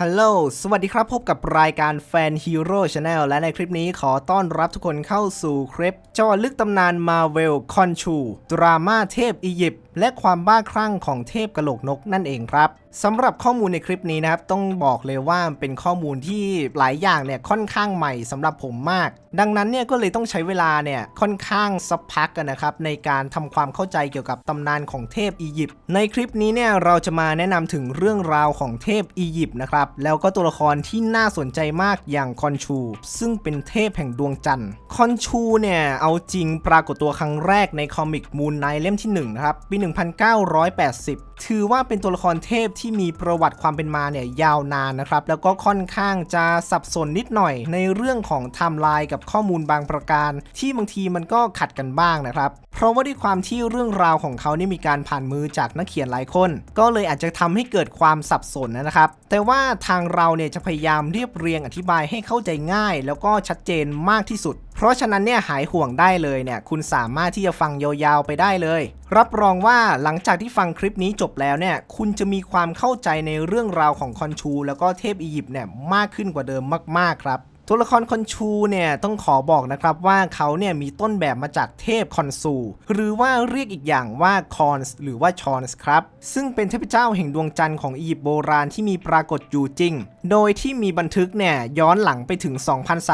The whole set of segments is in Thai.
ฮัลโหล สวัสดีครับ พบกับรายการแฟนฮีโร่ชาแนลและในคลิปนี้ขอต้อนรับทุกคนเข้าสู่คลิปเจาลึกตำนานมาเวลคอนชู ดราม่าเทพอียิปต์ และความบ้าคลั่งของเทพกะโหลกนกนั่นเองครับสำหรับข้อมูลในคลิปนี้นะครับ ต้องบอกเลยว่าเป็นข้อมูลที่หลายอย่างเนี่ยค่อนข้างใหม่สำหรับผมมาก ดังนั้นเนี่ยก็เลยต้องใช้เวลาเนี่ยค่อนข้างสักพักกันนะครับ ในการทำความเข้าใจเกี่ยวกับตำนานของเทพอียิปต์ในคลิปนี้เนี่ยเราจะมาแนะนำถึงเรื่องราวของเทพอียิปต์นะครับแล้วก็ตัวละครที่น่าสนใจมากอย่างคอนชู ซึ่งเป็นเทพแห่งดวงจันทร์คอนชูเนี่ยเอาจริงปรากฏตัวครั้งแรกในคอมิกมูนไนเล่มที่1นะครับปี1980ถือว่าเป็นตัวละครเทพที่มีประวัติความเป็นมาเนี่ยยาวนานนะครับ แล้วก็ค่อนข้างจะสับสนนิดหน่อย ในเรื่องของไทม์ไลน์กับข้อมูลบางประการ ที่บางทีมันก็ขัดกันบ้างนะครับ เพราะว่าด้วยความที่เรื่องราวของเขานี่มีการผ่านมือจากนักเขียนหลายคน ก็เลยอาจจะทำให้เกิดความสับสนนะครับ แต่ว่าทางเราเนี่ยจะพยายามเรียบเรียงอธิบายให้เข้าใจง่าย แล้วก็ชัดเจนมากที่สุด เพราะฉะนั้นเนี่ยหายห่วงได้เลยเนี่ยคุณสามารถที่จะฟังยาวๆไปได้เลย รับรองว่าหลังจากที่ฟังคลิปนี้จจบแล้วเนี่ยคุณจะมีความเข้าใจในเรื่องราวของคอนชู แล้วก็เทพอียิปต์เนี่ยมากขึ้นกว่าเดิมมากๆครับ ตัวละครคอนชูเนี่ยต้องขอบอกนะครับว่าเขาเนี่ยมีต้นแบบมาจากเทพคอนซู หรือว่าเรียกอีกอย่างว่าคอนส์หรือว่าชอนส์ครับ ซึ่งเป็นเทพเจ้าแห่งดวงจันทร์ของอียิปต์โบราณที่มีปรากฏอยู่จริง โดยที่มีบันทึกเนี่ยย้อนหลังไปถึง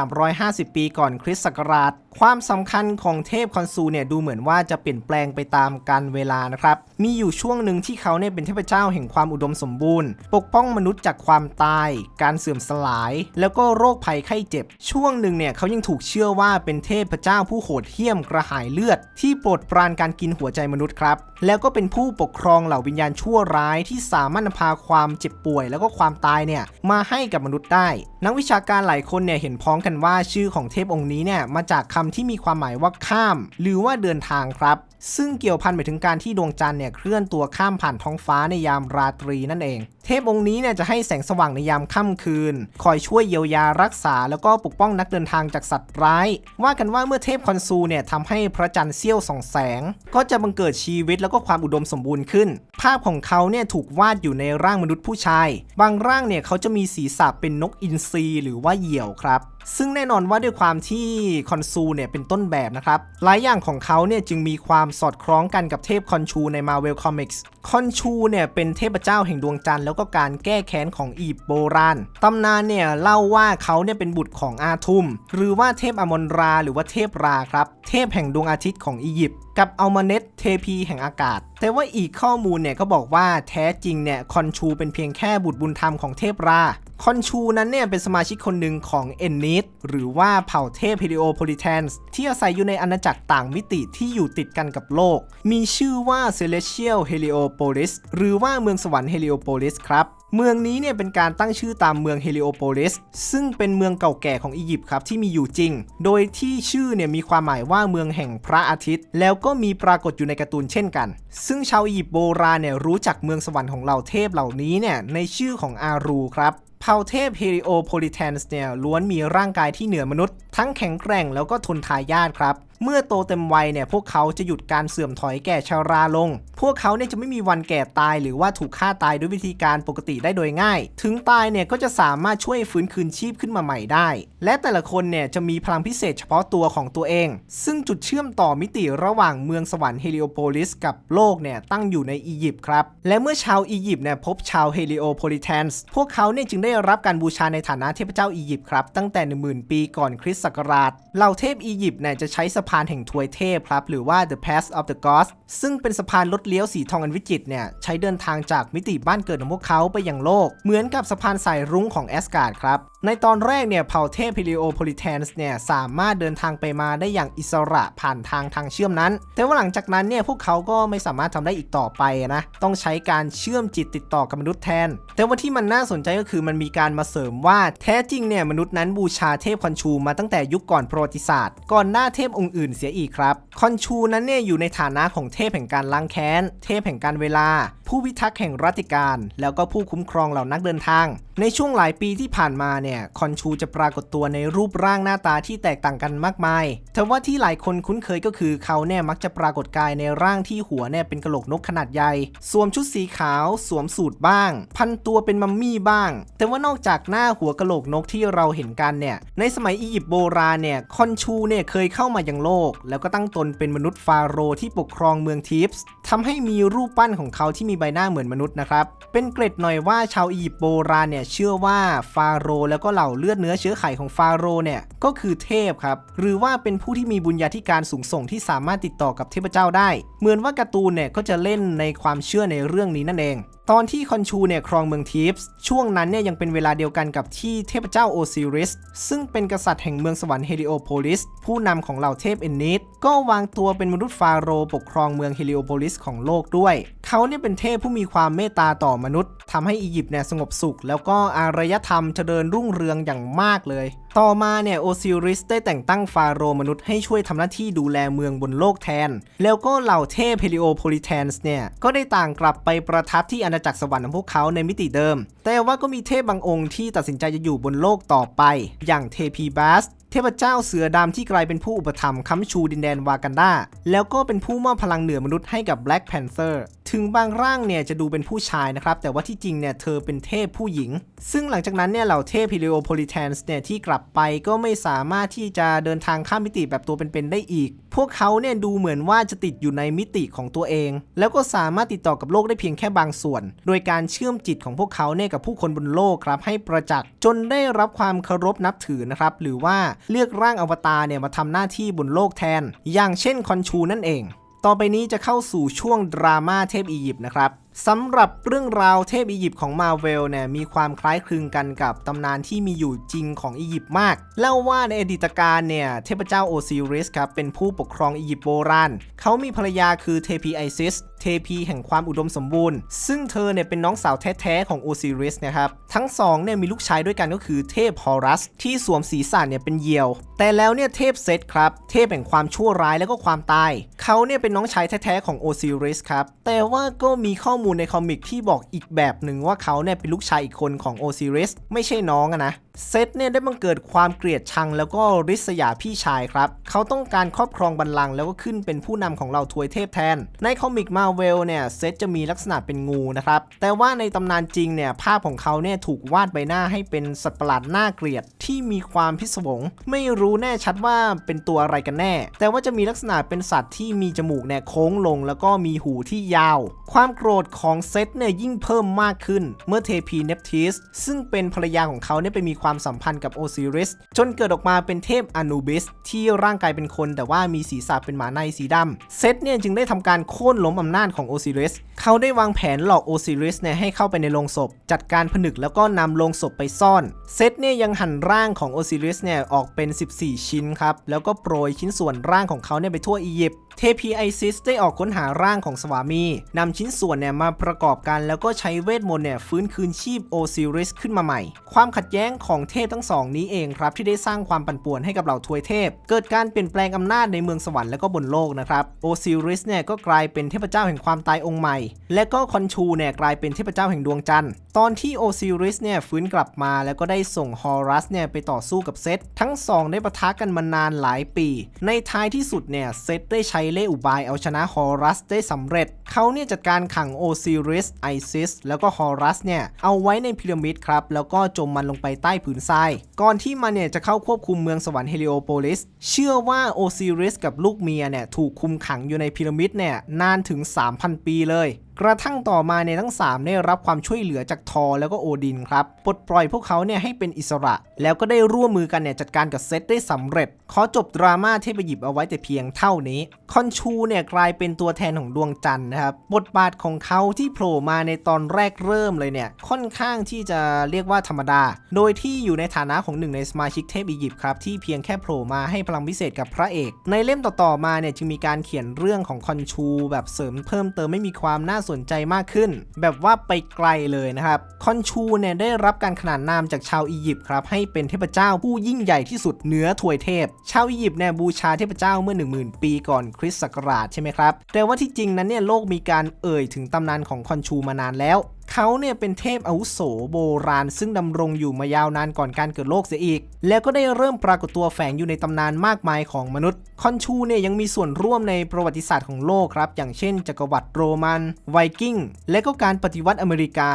2,350 ปีก่อนคริสต์ศักราช ความสำคัญของเทพคอนซูเนี่ยดูเหมือนว่าจะเปลี่ยนแปลงไปตามกาลเวลานะครับ มีอยู่ช่วงหนึ่งที่เขาเนี่ยเป็นเทพเจ้าแห่งความอุดมสมบูรณ์ ปกป้องมนุษย์จากความตาย การเสื่อมสลาย แล้วก็โรคภัยไข้เจ็บ ช่วงหนึ่งเนี่ยเขายังถูกเชื่อว่าเป็นเทพเจ้าผู้โหดเหี้ยมกระหายเลือด ที่โปรดปรานการกินหัวใจมนุษย์ครับ แล้วก็เป็นผู้ปกครองเหล่าวิญญาณชั่วร้ายที่สามารถนำพาความเจ็บป่วย แล้วก็ความตายเนี่ยมาให้กับมนุษย์ได้ นักวิชาการหลายคนเนี่ยเห็นพ้องกันว่าชื่อของเทพองค์นี้เนี่ยมาจากคำที่มีความหมายว่าข้าม หรือว่าเดินทางครับ ซึ่งเกี่ยวพันไปถึงการที่ดวงจันทร์เนี่ยเคลื่อนตัวข้ามผ่านท้องฟ้าในยามราตรีนั่นเอง เทพองค์นี้เนี่ยจะให้แสงสว่างในยามค่ำคืน คอยช่วยเยียวยารักษา แล้วก็ปกป้องนักเดินทางจากสัตว์ร้าย ว่ากันว่าเมื่อเทพคอนซูเนี่ยทำให้พระจันทร์เสี้ยวส่องแสง ก็จะบังเกิดชีวิตแล้วก็ความอุดมสมบูรณ์ขึ้น ภาพของเขาเนี่ยถูกวาดอยู่ในร่างมนุษย์ผู้ชาย บางร่างเนี่ยเขาจะมีศีรษะเป็นนกอินทรีหรือว่าเหยี่ยวครับซึ่งแน่นอนว่าด้วยความที่คอนซูเนี่ยเป็นต้นแบบนะครับ หลายอย่างของเขาเนี่ยจึงมีความสอดคล้องกันกับเทพคอนชูใน Marvel Comics คอนชูเนี่ยเป็นเทพเจ้าแห่งดวงจันทร์แล้วก็การแก้แค้นของอียิปโบราณ ตำนานเนี่ยเล่าว่าเขาเนี่ยเป็นบุตรของอาทุม หรือว่าเทพอมนราหรือว่าเทพราครับ เทพแห่งดวงอาทิตย์ของอียิปต์กับอัลมาเนตเทพีแห่งอากาศ แต่ว่าอีกข้อมูลเนี่ยก็บอกว่าแท้จริงเนี่ยคอนชูเป็นเพียงแค่บุตรบุญธรรมของเทพรา คอนชูนั้นเนี่ยเป็นสมาชิกคนหนึ่งของเอนนิสหรือว่าเผ่าเทพเฮลิโอโพลิแทนส์ที่อาศัยอยู่ในอาณาจักรต่างมิติที่อยู่ติดกันกับโลก มีชื่อว่า Celestial Heliopolis หรือว่าเมืองสวรรค์ Heliopolis ครับเมืองนี้เนี่ยเป็นการตั้งชื่อตามเมืองเฮลิโอโพลิสซึ่งเป็นเมืองเก่าแก่ของอียิปต์ครับที่มีอยู่จริง โดยที่ชื่อเนี่ยมีความหมายว่าเมืองแห่งพระอาทิตย์ แล้วก็มีปรากฏอยู่ในการ์ตูนเช่นกัน ซึ่งชาวอียิปต์โบราณเนี่ยรู้จักเมืองสวรรค์ของเหล่าเทพเหล่านี้เนี่ยในชื่อของอารูครับ เผ่าเทพเฮริโอโพลิแทนส์เนี่ยล้วนมีร่างกายที่เหนือมนุษย์ ทั้งแข็งแกร่งแล้วก็ทนทายาทครับ เมื่อโตเต็มวัยเนี่ยพวกเขาจะหยุดการเสื่อมถอยแก่ชาราลง พวกเขาเนี่ยจะไม่มีวันแก่ตายหรือว่าถูกฆ่าตายด้วยวิธีการปกติได้โดยง่าย ถึงตายเนี่ยก็จะสามารถช่วยฟื้นคืนชีพขึ้นมาใหม่ได้ และแต่ละคนเนี่ยจะมีพลังพิเศษเฉพาะตัวของตัวเอง ซึ่งจุดเชื่อมต่อมิติระหว่างเมืองสวรรค์เฮลิโอโพลิสกับโลกเนี่ยตั้งอยู่ในอียิปต์ครับ และเมื่อชาวอียิปต์เนี่ยพบชาวเฮลิโอโพลิแทนส์พวกเขาเนี่ยจึงได้รับการบูชาในฐานะเทพเจ้าอียิปต์ครับ ตั้งแต่ 10,000 ปีก่อนคริสต์ศักราชเหล่าเทพอียิปต์เนี่ยจะใช้สะพานแห่งทวยเทพครับ หรือว่า the pass of the gods ซึ่งเป็นสะพานลดเลี้ยวสีทองอันวิจิตรเนี่ยใช้เดินทางจากมิติบ้านเกิดของพวกเขาไปยังโลก เหมือนกับสะพานสายรุ้งของแอสการ์ดครับในตอนแรกเนี่ยเผ่าเทพพิลิโอโพลิแทนส์เนี่ยสามารถเดินทางไปมาได้อย่างอิสระผ่านทางทางเชื่อมนั้น แต่ว่าหลังจากนั้นเนี่ยพวกเขาก็ไม่สามารถทำได้อีกต่อไปนะต้องใช้การเชื่อมจิตติดต่อกับมนุษย์แทน แต่ว่าที่มันน่าสนใจก็คือมันมีการมาเสริมว่าแท้จริงเนี่ยมนุษย์นั้นบูชาเทพคอนชูมาตั้งแต่ยุคก่อนประวัติศาสตร์ ก่อนหน้าเทพองค์อื่นเสียอีกครับคอนชูนั้นเนี่ยอยู่ในฐานะของเทพแห่งการล้างแค้นเทพแห่งการเวลา ผู้พิทักษ์แห่งรัตติการ แล้วก็ผู้คุ้มครองเหล่านักเดินทาง ในช่วงหลายปีที่ผ่านมาเนี่ยเนี่ยคอนชูจะปรากฏตัวในรูปร่างหน้าตาที่แตกต่างกันมากมายแต่ว่าที่หลายคนคุ้นเคยก็คือเขาเนี่ยมักจะปรากฏกายในร่างที่หัวเนี่ยเป็นกระโหลกนกขนาดใหญ่ สวมชุดสีขาวสวมสูทบ้าง พันตัวเป็นมัมมี่บ้าง แต่ว่านอกจากหน้าหัวกระโหลกนกที่เราเห็นกันเนี่ยในสมัยอียิปต์โบราณเนี่ยคอนชูเนี่ยเคยเข้ามายังโลก แล้วก็ตั้งตนเป็นมนุษย์ฟาโรห์ที่ปกครองเมืองทิฟส์ทำให้มีรูปปั้นของเขาที่มีใบหน้าเหมือนมนุษย์นะครับเป็นเกร็ดหน่อยว่าชาวอียิปต์โบราณเนี่ยเชื่อว่าฟาโรห์แล้วก็เหล่าเลือดเนื้อเชื้อไขของฟาโรห์เนี่ยก็คือเทพครับหรือว่าเป็นผู้ที่มีบุญญาธิการสูงส่งที่สามารถติดต่อกับเทพเจ้าได้ เหมือนว่าการ์ตูนเนี่ยก็จะเล่นในความเชื่อในเรื่องนี้นั่นเอง ตอนที่คอนชูเนี่ยครองเมืองทิฟส์ช่วงนั้นเนี่ยยังเป็นเวลาเดียวกันกับที่เทพเจ้าโอซิริส ซึ่งเป็นกษัตริย์แห่งเมืองสวรรค์เฮลิโอโพลิส ผู้นำของเหล่าเทพเอนนิสก็วางตัวเป็นมนุษย์ฟาโรห์ปกครองเมืองเฮลิโอโพลิสของโลกด้วย เขาเนี่ยเป็นเทพผู้มีความเมตตาต่อมนุษย์ทำให้อียิปต์เนี่ยสงบสุข แล้วก็อารยธรรมเจริญรุ่งเรืองอย่างมากเลยต่อมาเนี่ยโอซิริสได้แต่งตั้งฟาโรห์มนุษย์ให้ช่วยทำหน้าที่ดูแลเมืองบนโลกแทน แล้วก็เหล่าเทพเฮลิโอโพลิแทนส์เนี่ย ก็ได้ต่างกลับไปประทับที่อาณาจักรสวรรค์ของพวกเขาในมิติเดิม แต่ว่าก็มีเทพบางองค์ที่ตัดสินใจจะอยู่บนโลกต่อไป อย่างเทพีบัสเทพเจ้าเสือดำที่กลายเป็นผู้อุปถัมภ์ค้ำชูดินแดนวากันดาแล้วก็เป็นผู้มอบพลังเหนือมนุษย์ให้กับ Black Panther ถึงบางร่างเนี่ยจะดูเป็นผู้ชายนะครับ แต่ว่าที่จริงเนี่ยเธอเป็นเทพผู้หญิง ซึ่งหลังจากนั้นเนี่ยเหล่าเทพ Heliopolitans เนี่ยที่กลับไปก็ไม่สามารถที่จะเดินทางข้ามมิติแบบตัวเป็นๆได้อีก พวกเขาเนี่ยดูเหมือนว่าจะติดอยู่ในมิติของตัวเอง แล้วก็สามารถติดต่อกับโลกได้เพียงแค่บางส่วน โดยการเชื่อมจิตของพวกเขาเนี่ยกับผู้คนบนโลกครับให้ประจักษ์จนได้รับความเคารพนับถือนะครับหรือว่าเลือกร่างอวตารเนี่ยมาทำหน้าที่บนโลกแทน อย่างเช่นคอนชูนั่นเอง ต่อไปนี้จะเข้าสู่ช่วงดราม่าเทพอียิปต์นะครับสำหรับเรื่องราวเทพอียิปต์ของมาเวลเนี่ยมีความคล้ายคลึงกันกับตำนานที่มีอยู่จริงของอียิปต์มาก เล่าว่าในอดีตการเนี่ยเทพเจ้าโอซิริสครับเป็นผู้ปกครองอียิปต์โบราณ เขามีภรรยาคือเทพีไอซิส เทพีแห่งความอุดมสมบูรณ์ ซึ่งเธอเนี่ยเป็นน้องสาวแท้ๆของโอซิริสนะครับ ทั้งสองเนี่ยมีลูกชายด้วยกันก็คือเทพฮอรัส ที่สวมศีรษะเนี่ยเป็นเหยี่ยว แต่แล้วเนี่ยเทพเซตครับ เทพแห่งความชั่วร้ายแล้วก็ความตาย เขาเนี่ยเป็นน้องชายแท้ๆของโอซิริสครับ แต่ว่าก็มีข้อมูลในคอมิกที่บอกอีกแบบหนึ่งว่าเขาเนี่ยเป็นลูกชายอีกคนของโอซิริสไม่ใช่น้องอะนะเซตเนี่ยได้บังเกิดความเกลียดชังแล้วก็ริษยาพี่ชายครับ เขาต้องการครอบครองบัลลังก์แล้วก็ขึ้นเป็นผู้นำของเราทวยเทพแทน ในคอมิกมาเวลเนี่ยเซตจะมีลักษณะเป็นงูนะครับ แต่ว่าในตำนานจริงเนี่ยภาพของเขาเนี่ยถูกวาดใบหน้าให้เป็นสัตว์ประหลาดน่าเกลียดที่มีความพิศวง ไม่รู้แน่ชัดว่าเป็นตัวอะไรกันแน่ แต่ว่าจะมีลักษณะเป็นสัตว์ที่มีจมูกเนี่ยโค้งลง แล้วก็มีหูที่ยาว ความโกรธของเซตเนี่ยยิ่งเพิ่มมากขึ้น เมื่อเทพีเนปทิสซึ่งเป็นภรรยาของเขาเนี่ยไปมีความสัมพันธ์กับโอซิริสจนเกิดออกมาเป็นเทพอนูบิสที่ร่างกายเป็นคน แต่ว่ามีศีรษะเป็นหมาในสีดำเซตเนี่ยจึงได้ทำการโค่นล้มอำนาจของโอซิริสเขาได้วางแผนหลอกโอซิริสเนี่ยให้เข้าไปในโรงศพ จัดการผนึกแล้วก็นำโรงศพไปซ่อนเซตเนี่ยยังหั่นร่างของโอซิริสเนี่ยออกเป็น 14 ชิ้นครับแล้วก็โปรยชิ้นส่วนร่างของเขาเนี่ยไปทั่วอียิปต์เทพีไอซิสได้ออกค้นหาร่างของสวามีนำชิ้นส่วนเนี่ยมาประกอบกันแล้วก็ใช้เวทมนต์เนี่ยฟื้นคืนชีพโอซิริสขึ้นมาใหม่ ความขัดแย้งของเทพทั้งสองนี้เองครับที่ได้สร้างความปั่นป่วนให้กับเหล่าทวยเทพ เกิดการเปลี่ยนแปลงอำนาจในเมืองสวรรค์และก็บนโลกนะครับโอซิริสเนี่ยก็กลายเป็นเทพเจ้าแห่งความตายองค์ใหม่ และก็คอนชูเนี่ยกลายเป็นเทพเจ้าแห่งดวงจันทร์ตอนที่โอซิริสเนี่ยฟื้นกลับมาแล้วก็ได้ส่งฮอรัสเนี่ยไปต่อสู้กับเซตทั้งสองได้ปะทะกันมานานหลายปี ในท้ายที่สุดเนี่ยเซตได้ใช้เล่อุบายเอาชนะฮอรัสได้สำเร็จ เขาเนี่ยจัดการขังโอซิริสไอซิสแล้วก็ฮอรัสเนี่ยเอาไว้ในพีระมิดครับ แล้วก็จมมันลงไปใต้ผืนทราย ก่อนที่มันเนี่ยจะเข้าควบคุมเมืองสวรรค์เฮลิโอโพลิส เชื่อว่าโอซิริสกับลูกเมียเนี่ยถูกคุมขังอยู่ในพีระมิดเนี่ยนานถึง 3,000 ปีเลย กระทั่งต่อมาในทั้ง 3 ได้รับความช่วยเหลือจากทอร์แล้วก็โอดินครับปลดปล่อยพวกเขาเนี่ยให้เป็นอิสระ แล้วก็ได้ร่วมมือกันเนี่ยจัดการกับเซตได้สำเร็จ ขอจบดราม่าที่ไปหยิบเอาไว้แต่เพียงเท่านี้คอนชูเนี่ยกลายเป็นตัวแทนของดวงจันทร์นะครับบทบาทของเขาที่โผล่มาในตอนแรกเริ่มเลยเนี่ยค่อนข้างที่จะเรียกว่าธรรมดา โดยที่อยู่ในฐานะของหนึ่งในสมาชิกเทพอียิปต์ครับที่เพียงแค่โผล่มาให้พลังพิเศษกับพระเอก ในเล่มต่อๆมาเนี่ยจึงมีการเขียนเรื่องของคอนชู แบบเสริมเพิ่มเติมไม่มีความน่าสนใจมากขึ้น แบบว่าไปไกลเลยนะครับคอนชูเนี่ยได้รับการขนานนามจากชาวอียิปต์ครับให้เป็นเทพเจ้าผู้ยิ่งใหญ่ที่สุดเหนือถวยเทพ ชาวอียิปต์เนี่ยบูชาเทพเจ้าเมื่อ 10,000 ปีก่อนคริสต์ศักราชใช่ไหมครับแต่ว่าที่จริงนั้นเนี่ยโลกมีการเอ่ยถึงตำนานของคอนชูมานานแล้ว เขาเนี่ยเป็นเทพอาวุโสโบราณ ซึ่งดำรงอยู่มายาวนานก่อนการเกิดโลกเสียอีก แล้วก็ได้เริ่มปรากฏตัวแฝงอยู่ในตำนานมากมายของมนุษย์ คอนชูเนี่ยยังมีส่วนร่วมในประวัติศาสตร์ของโลกครับ อย่างเช่น จักรวรรดิโรมัน ไวกิ้ง และก็การปฏิวัติอเมริกา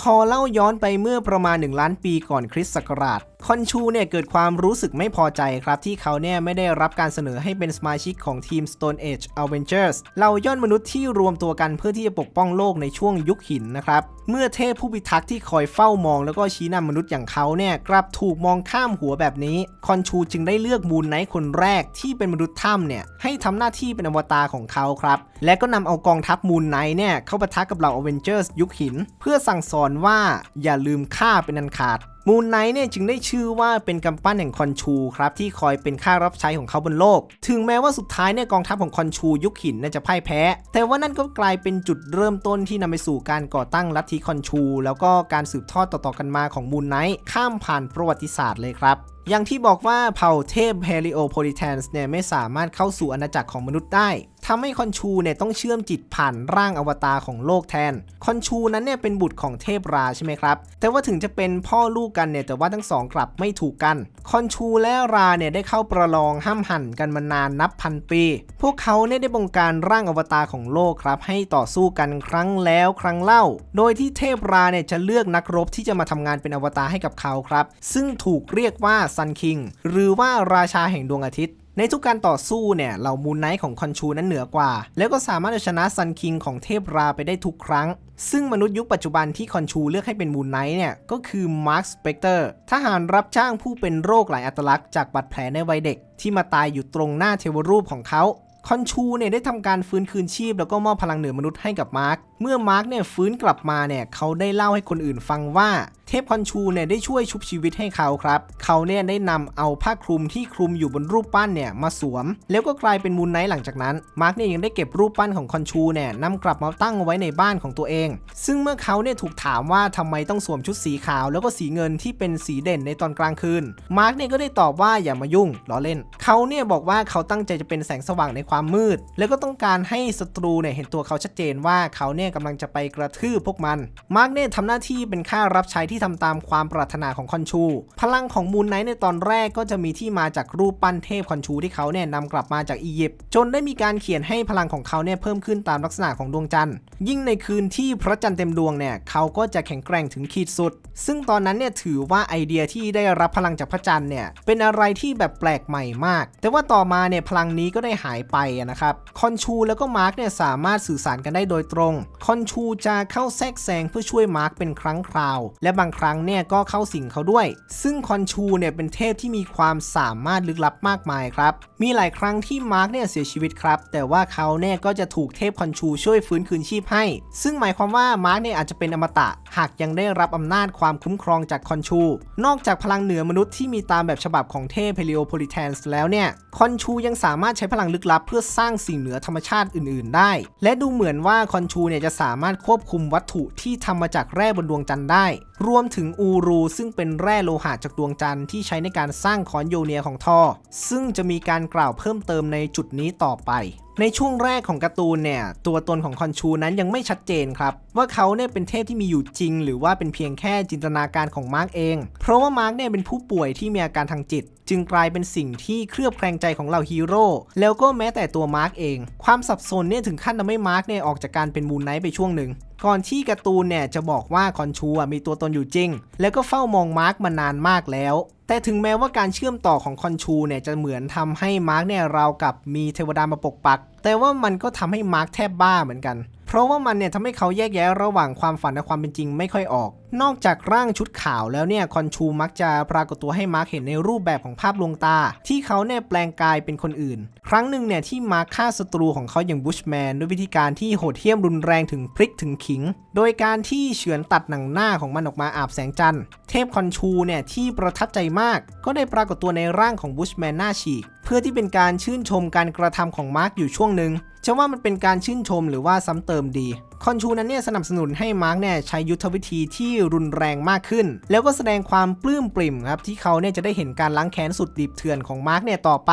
คอเล่าย้อนไปเมื่อประมาณ 1 ล้านปีก่อนคริสต์ศักราชคอนชูเนี่ยเกิดความรู้สึกไม่พอใจครับ ที่เขาเนี่ยไม่ได้รับการเสนอให้เป็นสมาชิกของทีม Stone Age Avengers เราย่อนมนุษย์ที่รวมตัวกันเพื่อที่จะปกป้องโลกในช่วงยุคหินนะครับ เมื่อเทพผู้พิทักษ์ที่คอยเฝ้ามอง แล้วก็ชี้นำมนุษย์อย่างเขาเนี่ยกลับถูกมองข้ามหัวแบบนี้คอนชูจึงได้เลือกมูนไนท์คนแรกที่เป็นมนุษย์ถ้ำเนี่ยให้ทำหน้าที่เป็นอวตารของเขาครับและก็นำเอากองทัพมูนไนท์เนี่ยเข้าปะทะกับเหล่าอเวนเจอร์สยุคหิน เพื่อสั่งสอนว่าอย่าลืมฆ่าเป็นอันขาด มูนไนท์เนี่ยจึงได้ชื่อว่าเป็นกำปั้นแห่งคอนชูครับที่คอยเป็นข้ารับใช้ของเขาบนโลก ถึงแม้ว่าสุดท้ายเนี่ยกองทัพของคอนชูยุคหินน่าจะพ่ายแพ้ แต่ว่านั่นก็กลายเป็นจุดเริ่มต้นที่นำไปสู่การก่อตั้งลัทธิคอนชู แล้วก็การสืบทอดต่อๆกันมาของมูนไนท์ข้ามผ่านประวัติศาสตร์เลยครับอย่างที่บอกว่าเผ่าเทพเฮลิโอโพลิแทนส์เนี่ยไม่สามารถเข้าสู่อาณาจักรของมนุษย์ได้ ทำให้คอนชูเนี่ยต้องเชื่อมจิตผ่านร่างอวตารของโลกแทน คอนชูนั้นเนี่ยเป็นบุตรของเทพราใช่ไหมครับ แต่ว่าถึงจะเป็นพ่อลูกกันเนี่ยแต่ว่าทั้งสองกลับไม่ถูกกัน คอนชูและราเนี่ยได้เข้าประลองห้ามหันกันมานานนับพันปี พวกเขาเนี่ยได้บงการร่างอวตารของโลกครับ ให้ต่อสู้กันครั้งแล้วครั้งเล่า โดยที่เทพราเนี่ยจะเลือกนักรบที่จะมาทำงานเป็นอวตารให้กับเขาครับ ซึ่งถูกเรียกว่าซันคิงหรือว่าราชาแห่งดวงอาทิตย์ ในทุกการต่อสู้เนี่ยเหล่ามูนไนท์ของคอนชูนั้นเหนือกว่า แล้วก็สามารถเอาชนะซันคิงของเทพราไปได้ทุกครั้ง ซึ่งมนุษย์ยุคปัจจุบันที่คอนชูเลือกให้เป็นมูนไนท์เนี่ยก็คือมาร์คสเปกเตอร์ทหารรับจ้างผู้เป็นโรคหลายอัตลักษณ์จากบาดแผลในวัยเด็ก ที่มาตายอยู่ตรงหน้าเทวรูปของเขาคอนชูเนี่ยได้ทำการฟื้นคืนชีพแล้วก็มอบพลังเหนือมนุษย์ให้กับมาร์คเมื่อมาร์คเนี่ยฟื้นกลับมาเนี่ยเขาได้เล่าให้คนอื่นฟังว่า เทพคอนชูเนี่ยได้ช่วยชุบชีวิตให้เขาครับ เขาเนี่ยได้นำเอาผ้าคลุมที่คลุมอยู่บนรูปปั้นเนี่ยมาสวม แล้วก็กลายเป็นมูนไนท์หลังจากนั้น มาร์คเนี่ยยังได้เก็บรูปปั้นของคอนชูเนี่ยนำกลับมาตั้งเอาไว้ในบ้านของตัวเอง ซึ่งเมื่อเขาเนี่ยถูกถามว่าทำไมต้องสวมชุดสีขาว แล้วก็สีเงินที่เป็นสีเด่นในตอนกลางคืน มาร์คเนี่ยก็ได้ตอบว่าอย่ามายุ่งล้อเล่น เขาเนี่ยบอกว่าเขาตั้งใจจะเป็นแสงสว่างในความมืด แล้วก็ต้องการให้ศัตรูเนี่ยเห็นตัวเขาชัดเจนว่าเขาเนี่ยกำลังจะไปกระทืบพวกมัน มาร์กเนี่ยทำหน้าที่เป็นข้ารับใช้ที่ทำตามความปรารถนาของคอนชู พลังของมูนไนท์ในตอนแรกก็จะมีที่มาจากรูปปั้นเทพคอนชูที่เขาเนี่ยนำกลับมาจากอียิปต์จนได้มีการเขียนให้พลังของเขาเนี่ยเพิ่มขึ้นตามลักษณะของดวงจันทร์ ยิ่งในคืนที่พระจันทร์เต็มดวงเนี่ยเขาก็จะแข็งแกร่งถึงขีดสุด ซึ่งตอนนั้นเนี่ยถือว่าไอเดียที่ได้รับพลังจากพระจันทร์เนี่ยเป็นอะไรที่แบบแปลกใหม่มาก แต่ว่าต่อมาเนี่ยพลังนี้ก็ได้หายไปนะครับคอนชูแล้วก็มาร์กเนี่ยสามารถสื่อสารกันได้โดยตรงคอนชูจะเข้าแทรกแซงเพื่อช่วยมาร์กเป็นครั้งคราว และบางครั้งเนี่ยก็เข้าสิงเขาด้วย ซึ่งคอนชูเนี่ยเป็นเทพที่มีความสามารถลึกลับมากมายครับ มีหลายครั้งที่มาร์กเนี่ยเสียชีวิตครับ แต่ว่าเขาเนี่ยก็จะถูกเทพคอนชูช่วยฟื้นคืนชีพให้ ซึ่งหมายความว่ามาร์กเนี่ยอาจจะเป็นอมตะ หากยังได้รับอำนาจความคุ้มครองจากคอนชู นอกจากพลังเหนือมนุษย์ที่มีตามแบบฉบับของเทพเฮลิโอโพลิแทนส์แล้วเนี่ยคอนชูยังสามารถใช้พลังลึกลับ เพื่อสร้างสิ่งเหนือธรรมชาติอื่น ๆ ได้ และดูเหมือนว่าคอนชูเนี่ยจะสามารถควบคุมวัตถุที่ทำมาจากแร่บนดวงจันทร์ได้ รวมถึงอูรูซึ่งเป็นแร่โลหะจากดวงจันทร์ที่ใช้ในการสร้างคอนโยเนียของทอซึ่งจะมีการกล่าวเพิ่มเติมในจุดนี้ต่อไป ในช่วงแรกของการ์ตูนเนี่ย ตัวตนของคอนชูนั้นยังไม่ชัดเจนครับ ว่าเขาเนี่ยเป็นเทพที่มีอยู่จริง หรือว่าเป็นเพียงแค่จินตนาการของมาร์กเอง เพราะว่ามาร์กเนี่ยเป็นผู้ป่วยที่มีอาการทางจิต จึงกลายเป็นสิ่งที่เคลือบแคลงใจของเหล่าฮีโร่แล้วก็แม้แต่ตัวมาร์กเอง ความสับสนเนี่ยถึงขั้นทำให้มาร์กเนี่ยออกจากการเป็นมูนไนท์ไปช่วงหนึ่ง ก่อนที่การ์ตูนเนี่ยจะบอกว่าคอนชูมีตัวตนอยู่จริง แล้วก็เฝ้ามองมาร์กมานานมากแล้ว แต่ถึงแม้ว่าการเชื่อมต่อของคอนชูเนี่ยจะเหมือนทำให้มาร์กเนี่ยราวกับมีเทวดามาปกปัก แต่ว่ามันก็ทำให้มาร์กแทบบ้าเหมือนกัน เพราะว่ามันเนี่ยทำให้เขาแยกแยะระหว่างความฝันและความเป็นจริงไม่ค่อยออก นอกจากร่างชุดขาวแล้วเนี่ยคอนชูมักจะปรากฏตัวให้มาร์กเห็นในรูปแบบของภาพลวงตา ที่เขาเนี่ยแปลงกายเป็นคนอื่น ครั้งหนึ่งเนี่ยที่มาร์กฆ่าศัตรูของเขาอย่างบุชแมนด้วยวิธีการที่โหดเหี้ยมรุนแรงถึงพริกถึงขิง โดยการที่เฉือนตัดหนังหน้าของมันออกมาอาบแสงจันทร์เทพคอนชูเนี่ยที่ประทับใจมาก ก็ได้ปรากฏตัวในร่างของบุชแมนหน้าฉีกเพื่อที่เป็นการชื่นชมการกระทำของมาร์กอยู่ช่วงหนึ่งจะว่ามันเป็นการชื่นชมหรือว่าซ้ำเติมดีคอนชูนั้นเนี่ยสนับสนุนให้มาร์กเนี่ยใช้ยุทธวิธีที่รุนแรงมากขึ้น แล้วก็แสดงความปลื้มปริ่มครับที่เขาเนี่ยจะได้เห็นการล้างแค้นสุดดิบเถื่อนของมาร์กเนี่ยต่อไป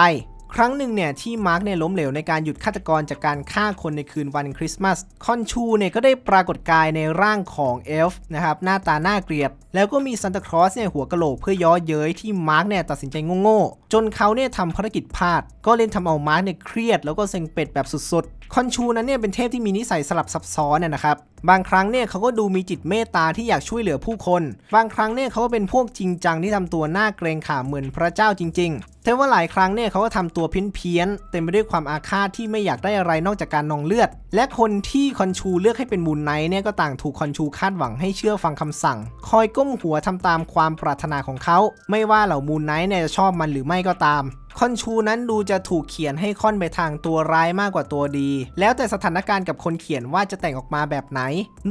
ครั้งหนึ่งเนี่ยที่มาร์กเนี่ยล้มเหลวในการหยุดฆาตกรจากการฆ่าคนในคืนวันคริสต์มาส คอนชูเนี่ยก็ได้ปรากฏกายในร่างของเอลฟ์นะครับหน้าตาหน่าเกลียด แล้วก็มีซันตาคลอสเนี่ยหัวกะโหลกเพื่อย้อเย้ยที่มาร์กเนี่ยตัดสินใจโง่ๆ จนเขาเนี่ยทำภารกิจพลาด ก็เล่นทำเอามาร์กเนี่ยเครียด แล้วก็เซ็งเป็ดแบบสุดๆ คอนชูนั้นเนี่ยเป็นเทพที่มีนิสัยสลับซับซ้อนนะนะครับ บางครั้งเนี่ยเขาก็ดูมีจิตเมตตาที่อยากช่วยเหลือผู้คน บางครั้งเนี่ยเขาก็เป็นพวกจริงจังที่ทำตัวหน่าเกรงขามเหมือนพระเจ้าจริง ๆ แต่ว่าหลายครั้งเนี่ยเขาก็ทำตัวเพี้ยนๆเต็มไปด้วยความอาฆาตที่ไม่อยากได้อะไรนอกจากการนองเลือด และคนที่คอนชูเลือกให้เป็นมูลไนท์เนี่ยก็ต่างถูกคอนชูคาดหวังให้เชื่อฟังคำสั่ง คอยก้มหัวทำตามความปรารถนาของเขา ไม่ว่าเหล่ามูลไนท์เนี่ยจะชอบมันหรือไม่ก็ตามคอนชูนั้นดูจะถูกเขียนให้ค่อนไปทางตัวร้ายมากกว่าตัวดี แล้วแต่สถานการณ์กับคนเขียนว่าจะแต่งออกมาแบบไหน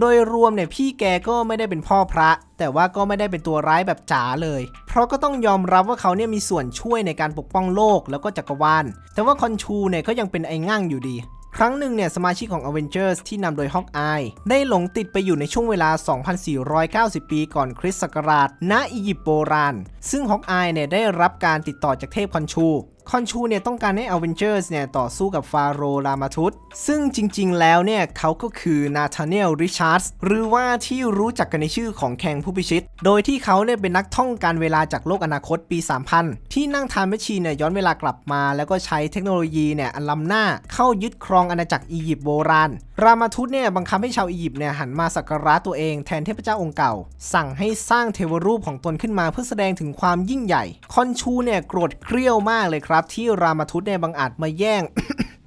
โดยรวมเนี่ยพี่แกก็ไม่ได้เป็นพ่อพระ แต่ว่าก็ไม่ได้เป็นตัวร้ายแบบจ๋าเลย เพราะก็ต้องยอมรับว่าเขาเนี่ยมีส่วนช่วยในการปกป้องโลกแล้วก็จักรวาล แต่ว่าคอนชูเนี่ยก็ยังเป็นไอ้ง่างอยู่ดี ครั้งหนึ่งเนี่ยสมาชิกของ Avengers ที่นำโดยฮอกอายได้หลงติดไปอยู่ในช่วงเวลา 2,490 ปีก่อนคริสต์ศักราช ณ อียิปต์โบราณ ซึ่งฮอกอายเนี่ยได้รับการติดต่อจากเทพคอนชู คอนชูเนี่ยต้องการให้ Avengers เนี่ยต่อสู้กับฟาโรรามาทุสซึ่งจริงๆ แล้วเนี่ยเขาก็คือนาธาเนลริชาร์ดหรือว่าที่รู้จักกันในชื่อของแคงผู้พิชิต โดยที่เขาเนี่ยเป็นนักท่องการเวลาจากโลกอนาคตปี 3000 ที่นั่งทานแมชชีนเนี่ยย้อนเวลากลับมา แล้วก็ใช้เทคโนโลยีเนี่ยอันล้ำหน้าเข้ายึดครองอาณาจักรอียิปต์โบราณ รามาทุสเนี่ยบังคับให้ชาวอียิปต์เนี่ยหันมาสักการะตัวเองแทนเทพเจ้าองค์เก่า สั่งให้สร้างเทวรูปของตนขึ้นมาเพื่อแสดงถึงความยิ่งใหญ่ คอนชูเนี่ยโกรธเกรี้ยวมากเลยครับที่รามาทุสเนี่ยบังอาจมาแย่ง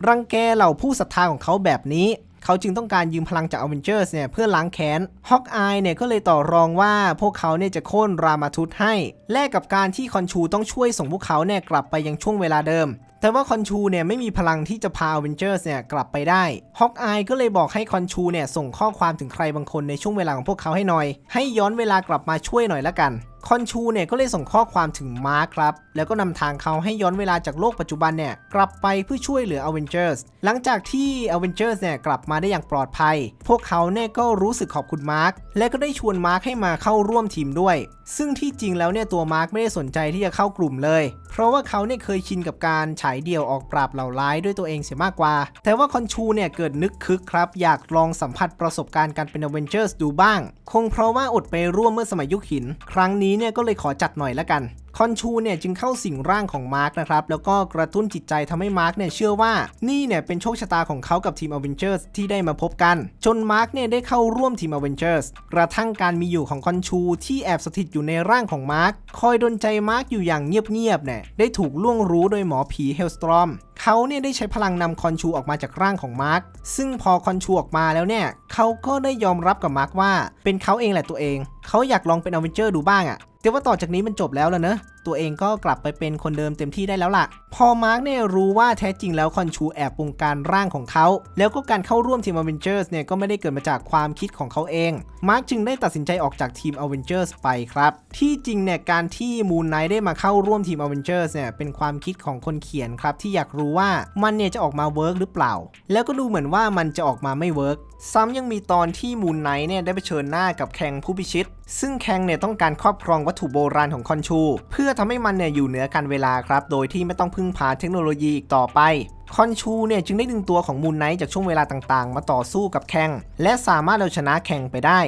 รังแกเหล่าผู้ศรัทธาของเขาแบบนี้ เขาจึงต้องการยืมพลังจากอเวนเจอร์สเนี่ยเพื่อล้างแค้นฮอกอายเนี่ยก็เลยต่อรองว่าพวกเขาเนี่ยจะโค่นรามาทุสให้ แลกกับการที่คอนชูต้องช่วยส่งพวกเขาเนี่ยกลับไปยังช่วงเวลาเดิมแต่ว่าคอนชูเนี่ยไม่มีพลังที่จะพาอเวนเจอร์สเนี่ยกลับไปได้ ฮอกอายก็เลยบอกให้คอนชูเนี่ยส่งข้อความถึงใครบางคนในช่วงเวลาของพวกเขาให้หน่อย ให้ย้อนเวลากลับมาช่วยหน่อยละกัน คอนชูเนี่ยก็เลยส่งข้อความถึงมาร์คครับ แล้วก็นำทางเขาให้ย้อนเวลาจากโลกปัจจุบันเนี่ยกลับไปเพื่อช่วยเหลืออเวนเจอร์สหลังจากที่อเวนเจอร์สเนี่ยกลับมาได้อย่างปลอดภัย พวกเขาเนี่ยก็รู้สึกขอบคุณมาร์ค และก็ได้ชวนมาร์คให้มาเข้าร่วมทีมด้วย ซึ่งที่จริงแล้วเนี่ยตัวมาร์คไม่ได้สนใจที่จะเข้ากลุ่มเลย เพราะว่าเขาเนี่ยเคยชินกับการฉายเดี่ยวออกปราบเหล่าร้ายด้วยตัวเองเสียมากกว่า แต่ว่าคอนชูเนี่ยเกิดนึกคึกครับอยากลองสัมผัสประสบการณ์การเป็นอเวนเจอร์สดูบ้าง คงเพราะว่าอดไปร่วมเมื่อสมัยยุคหิน ครั้งนี้เนี่ยก็เลยขอจัดหน่อยละกัน คอนชูเนี่ยจึงเข้าสิงร่างของมาร์คนะครับแล้วก็กระตุ้นจิตใจทำให้มาร์คเนี่ยเชื่อว่านี่เนี่ยเป็นโชคชะตาของเขากับทีมอเวนเจอร์สที่ได้มาพบกัน จนมาร์คเนี่ยได้เข้าร่วมทีมอเวนเจอร์สกระทั่งการมีอยู่ของคอนชูที่แอบสถิตอยู่ในร่างของมาร์คคอยดลใจมาร์คอยู่อย่างเงียบๆเนี่ยได้ถูกล่วงรู้โดยหมอผีเฮลสตรอมเขาเนี่ยได้ใช้พลังนำคอนชูออกมาจากร่างของมาร์คซึ่งพอคอนชูออกมาแล้วเนี่ยเขาก็ได้ยอมรับกับมาร์คว่า เป็นเขาเองแหละตัวเอง เขาอยากลองเป็นอเวนเจอร์ดูบ้างอะ แต่ว่าต่อจากนี้มันจบแล้วล่ะเนอะ ตัวเองก็กลับไปเป็นคนเดิมเต็มที่ได้แล้วล่ะ พอมาร์คเนี่ยรู้ว่าแท้จริงแล้วคอนชูแอบบงการร่างของเขา แล้วก็การเข้าร่วมทีมอเวนเจอร์สเนี่ยก็ไม่ได้เกิดมาจากความคิดของเขาเอง มาร์คจึงได้ตัดสินใจออกจากทีมอเวนเจอร์สไปครับ ที่จริงเนี่ยการที่มูนไนท์ได้มาเข้าร่วมทีมอเวนเจอร์สเนี่ยเป็นความคิดของคนเขียนครับที่อยากรู้ว่ามันเนี่ยจะออกมาเวิร์กหรือเปล่า แล้วก็ดูเหมือนว่ามันจะออกมาไม่เวิร์กซ้ำยังมีตอนที่มูนไนท์เนี่ยได้ไปเชิญหน้ากับแคงผู้พิชิต ซึ่งแคงเนี่ยต้องการครอบครองวัตถุโบราณของคอนชู เพื่อทำให้มันเนี่ยอยู่เหนือการเวลาครับ โดยที่ไม่ต้องพึ่งพาเทคโนโลยีอีกต่อไป คอนชูเนี่ยจึงได้ดึงตัวของมูนไนท์จากช่วงเวลาต่างๆ มาต่อสู้กับแข่งและสามารถเอาชนะแข่งไปได้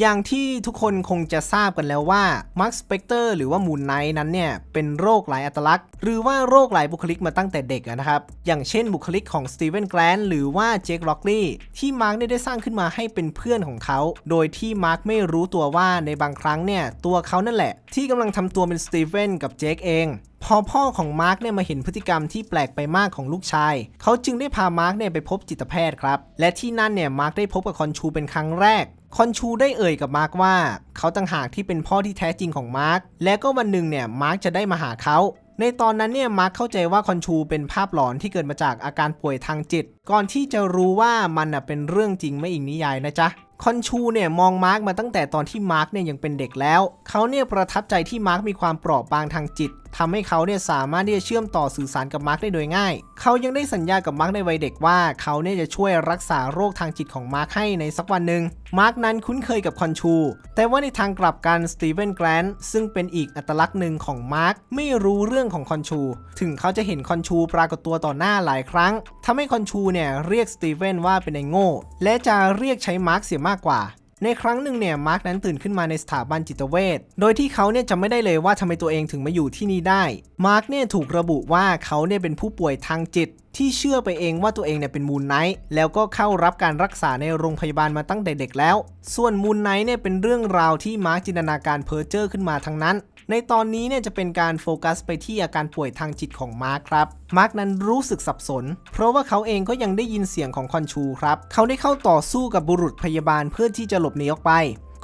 อย่างที่ทุกคนคงจะทราบกันแล้วว่ามาร์คสเปกเตอร์หรือว่ามูนไนท์นั้นเนี่ย เป็นโรคหลายอัตลักษณ์ หรือว่าโรคหลายบุคลิกมาตั้งแต่เด็กนะครับ อย่างเช่นบุคลิกของสตีเวนแกลนหรือว่าเจคล็อกลีย์ที่มาร์คได้สร้างขึ้นมาให้เป็นเพื่อนของเขา โดยที่มาร์คไม่รู้ตัวว่าในบางครั้งเนี่ย ตัวเขานั่นแหละ ที่กำลังทำตัวเป็นสตีเวนกับเจคเองพอพ่อของมาร์กเนี่ยมาเห็นพฤติกรรมที่แปลกไปมากของลูกชาย เขาจึงได้พามาร์กเนี่ยไปพบจิตแพทย์ครับ และที่นั่นเนี่ยมาร์กได้พบกับคอนชูเป็นครั้งแรก คอนชูได้เอ่ยกับมาร์กว่า เขาต่างหากที่เป็นพ่อที่แท้จริงของมาร์กและก็วันหนึ่งเนี่ยมาร์กจะได้มาหาเขา ในตอนนั้นเนี่ยมาร์คเข้าใจว่าคอนชูเป็นภาพหลอนที่เกิดมาจากอาการป่วยทางจิต ก่อนที่จะรู้ว่ามันน่ะเป็นเรื่องจริงไม่อิงนิยายนะจ๊ะคอนชูเนี่ยมองมาร์กมาตั้งแต่ตอนที่มาร์กเนี่ยยังเป็นเด็กแล้ว เขาเนี่ยประทับใจที่มาร์กมีความเปราะบางทางจิต ทำให้เขาเนี่ยสามารถที่จะเชื่อมต่อสื่อสารกับมาร์กได้โดยง่าย เขายังได้สัญญากับมาร์กในวัยเด็กว่าเขาเนี่ยจะช่วยรักษาโรคทางจิตของมาร์กให้ในสักวันหนึ่ง มาร์กนั้นคุ้นเคยกับคอนชู แต่ว่าในทางกลับกันสตีเวนแกรนท์ซึ่งเป็นอีกอัตลักษณ์หนึ่งของมาร์กไม่รู้เรื่องของคอนชู ถึงเขาจะเห็นคอนชูปรากฏตัวต่อหน้าหลายครั้งทำให้คอนชูเนี่ยเรียกสตีเวนว่าเป็นไอ้โง่ และจะเรียกใช้มาร์กเสียมากกว่า ในครั้งหนึ่งเนี่ยมาร์กนั้นตื่นขึ้นมาในสถาบันจิตเวชโดยที่เขาเนี่ยจำไม่ได้เลยว่าทำไมตัวเองถึงมาอยู่ที่นี่ได้มาร์กเนี่ยถูกระบุว่าเขาเนี่ยเป็นผู้ป่วยทางจิตที่เชื่อไปเองว่าตัวเองเนี่ยเป็นมูนไนท์แล้วก็เข้ารับการรักษาในโรงพยาบาลมาตั้งแต่เด็กแล้ว ส่วนมูนไนท์เนี่ยเป็นเรื่องราวที่มาร์กจินตนาการเพ้อเจ้อขึ้นมาทั้งนั้น ในตอนนี้เนี่ยจะเป็นการโฟกัสไปที่อาการป่วยทางจิตของมาร์คครับมาร์คนั้นรู้สึกสับสน เพราะว่าเขาเองก็ยังได้ยินเสียงของคอนชูครับ เขาได้เข้าต่อสู้กับบุรุษพยาบาลเพื่อที่จะหลบหนีออกไป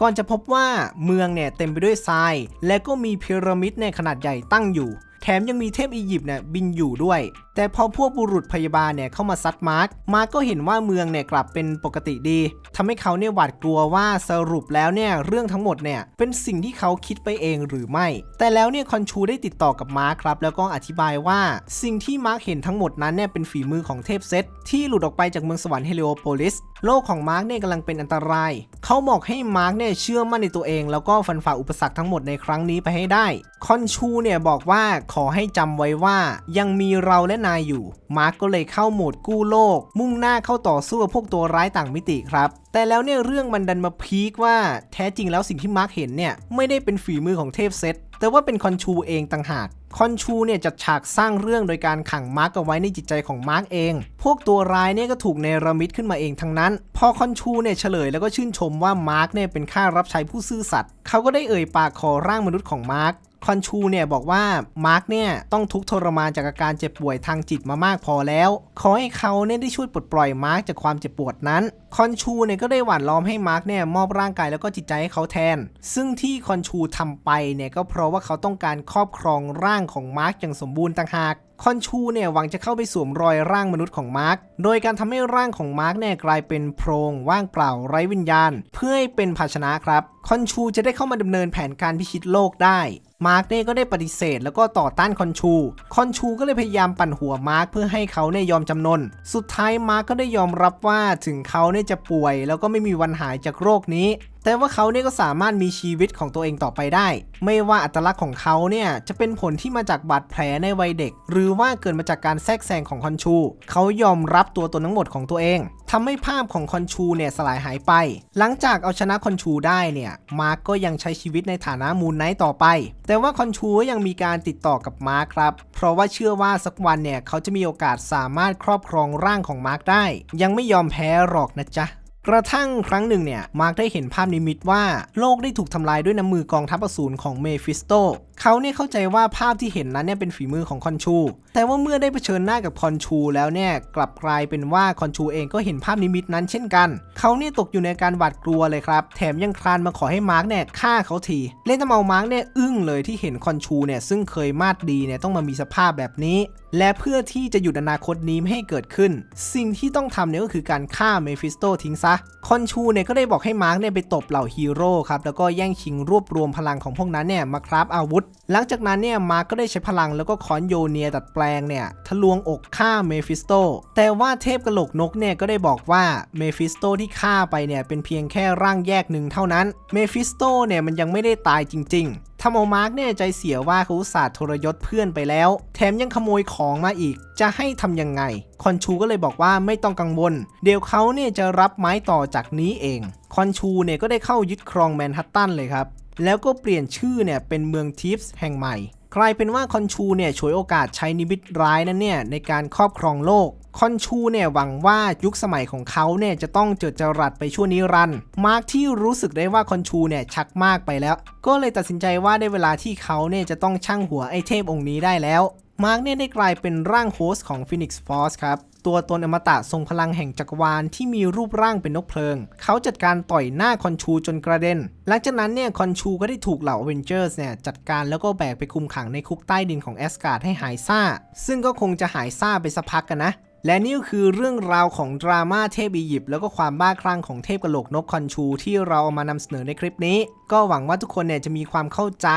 ก่อนจะพบว่าเมืองเนี่ยเต็มไปด้วยทราย และก็มีพีระมิดในขนาดใหญ่ตั้งอยู่ แถมยังมีเทพอียิปต์เนี่ยบินอยู่ด้วย แต่พอพวกบุรุษพยาบาลเนี่ยเข้ามาซัดมาร์กมาร์กก็เห็นว่าเมืองเนี่ยกลับเป็นปกติดีทำให้เขาเนี่ยหวาดกลัวว่าสรุปแล้วเนี่ยเรื่องทั้งหมดเนี่ยเป็นสิ่งที่เขาคิดไปเองหรือไม่ แต่แล้วเนี่ยคอนชูได้ติดต่อกับมาร์กครับ แล้วก็อธิบายว่าสิ่งที่มาร์กเห็นทั้งหมดนั้นเนี่ยเป็นฝีมือของเทพเซตที่หลุดออกไปจากเมืองสวรรค์เฮลิโอโพลิสโลกของมาร์กเนี่ยกำลังเป็นอันตราย เขาบอกให้มาร์กเนี่ยเชื่อมั่นในตัวเอง แล้วก็ฟันฝ่าอุปสรรคทั้งหมดในครั้งนี้ไปให้ได้ คอนชูเนี่ยบอกว่าขอให้จำไว้ว่ายังมีเราและนายอยู่ มาร์กก็เลยเข้าโหมดกู้โลก มุ่งหน้าเข้าต่อสู้กับพวกตัวร้ายต่างมิติครับแต่แล้วเนี่ยเรื่องมันดันมาพีคว่าแท้จริงแล้วสิ่งที่มาร์กเห็นเนี่ย ไม่ได้เป็นฝีมือของเทพเซตแต่ว่าเป็นคอนชูเองต่างหาก คอนชูเนี่ยจัดฉากสร้างเรื่องโดยการขังมาร์กเอาไว้ในจิตใจของมาร์กเอง พวกตัวร้ายเนี่ยก็ถูกเนรมิตขึ้นมาเองทั้งนั้น พอคอนชูเนี่ยเฉลยแล้วก็ชื่นชมว่ามาร์กเนี่ยเป็นข้ารับใช้ผู้ซื่อสัตย์เขาก็ได้เอ่ยปากขอร่างมนุษย์ของมาร์ก คอนชูเนี่ยบอกว่ามาร์กเนี่ยต้องทุกทรมานจากอาการเจ็บป่วยทางจิตมามากพอแล้ว ขอให้เขาเนี่ยได้ช่วยปลดปล่อยมาร์กจากความเจ็บปวดนั้น คอนชูเนี่ยก็ได้หว่านล้อมให้มาร์กเนี่ยมอบร่างกายแล้วก็จิตใจให้เขาแทน ซึ่งที่คอนชูทำไปเนี่ยก็เพราะว่าเขาต้องการครอบครองร่างของมาร์กอย่างสมบูรณ์ต่างหากคอนชูเนี่ยหวังจะเข้าไปสวมรอยร่างมนุษย์ของมาร์กโดยการทำให้ร่างของมาร์กเนี่ยกลายเป็นโพรงว่างเปล่าไร้วิญญาณ เพื่อให้เป็นภาชนะครับ คอนชูจะได้เข้ามาดำเนินแผนการพิชิตโลกได้ มาร์กเน่ก็ได้ปฏิเสธแล้วก็ต่อต้านคอนชู คอนชูก็เลยพยายามปั่นหัวมาร์กเพื่อให้เขาเนี่ยยอมจำนน สุดท้ายมาร์กก็ได้ยอมรับว่าถึงเขาเนี่ยจะป่วย แล้วก็ไม่มีวันหายจากโรคนี้แต่ว่าเขาเนี่ยก็สามารถมีชีวิตของตัวเองต่อไปได้ ไม่ว่าอัตลักษณ์ของเขาเนี่ยจะเป็นผลที่มาจากบาดแผลในวัยเด็ก หรือว่าเกิดมาจากการแทรกแซงของคอนชู เขายอมรับตัวตนทั้งหมดของตัวเองทำให้ภาพของคอนชูเนี่ยสลายหายไป หลังจากเอาชนะคอนชูได้เนี่ยมาร์กก็ยังใช้ชีวิตในฐานะมูนไนท์ต่อไป แต่ว่าคอนชูยังมีการติดต่อกับมาร์กครับ เพราะว่าเชื่อว่าสักวันเนี่ยเขาจะมีโอกาสสามารถครอบครองร่างของมาร์กได้ ยังไม่ยอมแพ้หรอกนะจ๊ะ กระทั่งครั้งหนึ่งเนี่ยมาร์กได้เห็นภาพนิมิตว่าโลกได้ถูกทำลายด้วยน้ำมือกองทัพอสูรของเมฟิสโต เขาเนี่ยเข้าใจว่าภาพที่เห็นนั้นเนี่ยเป็นฝีมือของคอนชู แต่ว่าเมื่อได้เผชิญหน้ากับคอนชูแล้วเนี่ยกลับกลายเป็นว่าคอนชูเองก็เห็นภาพนิมิตนั้นเช่นกัน เขาเนี่ยตกอยู่ในการหวาดกลัวเลยครับ แถมยังคลานมาขอให้มาร์กเนี่ยฆ่าเขาที เล่นทำเอามาร์กเนี่ยอึ้งเลยที่เห็นคอนชูเนี่ยซึ่งเคยมาดดีเนี่ยต้องมามีสภาพแบบนี้ และเพื่อที่จะหยุดอนาคตนี้ไม่ให้เกิดขึ้น สิ่งที่ต้องทำเนี่ยก็คือการฆ่าเมฟิสโตทิ้งซะ คอนชูเนี่ยก็ได้บอกให้มาร์กเนี่ยไปตบเหล่าฮีโร่ครับแล้วก็แย่งชิงรวบรวมพลังของพวกนั้นเนี่ยมาคราฟอาวุธหลังจากนั้นเนี่ยมาร์ก็ได้ใช้พลังแล้วก็คอนโยเนียดัดแปลงเนี่ยทะลวงอกฆ่าเมฟิสโตแต่ว่าเทพกระโหลกนกเนี่ยก็ได้บอกว่าเมฟิสโตที่ฆ่าไปเนี่ยเป็นเพียงแค่ร่างแยกหนึ่งเท่านั้นเมฟิสโตเนี่ยมันยังไม่ได้ตายจริงๆทำเอามาร์กเนี่ยใจเสียว่าเขาอุตส่าห์ทรยศเพื่อนไปแล้ว แถมยังขโมยของมาอีก จะให้ทำยังไง คอนชูก็เลยบอกว่าไม่ต้องกังวล เดี๋ยวเขาเนี่ยจะรับไม้ต่อจากนี้เอง คอนชูเนี่ยก็ได้เข้ายึดครองแมนฮัตตันเลยครับ แล้วก็เปลี่ยนชื่อเนี่ยเป็นเมืองทิฟส์แห่งใหม่ กลายเป็นว่าคอนชูเนี่ยฉวยโอกาสใช้นิมิตร้ายนั้นเนี่ยในการครอบครองโลก คอนชูเนี่ยหวังว่ายุคสมัยของเขาเนี่ยจะต้องเจิดจรัสไปชั่วนิรันด์มาร์กที่รู้สึกได้ว่าคอนชูเนี่ยชักมากไปแล้ว ก็เลยตัดสินใจว่าได้เวลาที่เขาเนี่ยจะต้องช่างหัวไอเทพองค์นี้ได้แล้ว มาร์กเนี่ยได้กลายเป็นร่างโฮสต์ของ Phoenix Force ครับ ตัวตนอมตะทรงพลังแห่งจักรวาลที่มีรูปร่างเป็นนกเพลิง เขาจัดการต่อยหน้าคอนชูจนกระเด็น หลังจากนั้นเนี่ยคอนชูก็ได้ถูกเหล่าเวนเจอร์สเนี่ยจัดการแล้วก็แบกไปคุมขังในคุกใต้ดินของแอสการ์ดให้หายซ่า ซึ่งก็คงจะหายซ่าไปสักพักกันนะและนี่ก็คือเรื่องราวของดราม่าเทพอียิปต์แล้วก็ความบ้าคลั่งของเทพกระโหลกนกคอนชู ที่เราเอามานำเสนอในคลิปนี้ ก็หวังว่าทุกคนเนี่ยจะมีความเข้าใจ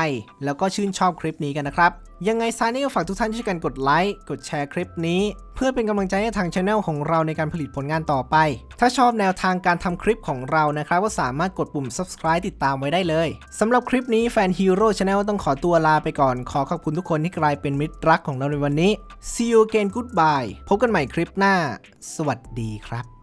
แล้วก็ชื่นชอบคลิปนี้กันนะครับ ยังไงซานี่ก็ฝากทุกท่านช่วยกันกดไลค์ กดแชร์คลิปนี้ เพื่อเป็นกำลังใจให้ทางช anel ของเราในการผลิตผลงานต่อไป ถ้าชอบแนวทางการทำคลิปของเรานะครับ ก็สามารถกดปุ่ม subscribe ติดตามไว้ได้เลยสำหรับคลิปนี้แฟน Hero Channel ต้องขอตัวลาไปก่อน ขอขอบคุณทุกคนที่กลายเป็นมิตรรักของเราในวันนี้ See you again goodbye พบกันใหม่คลิปหน้า สวัสดีครับ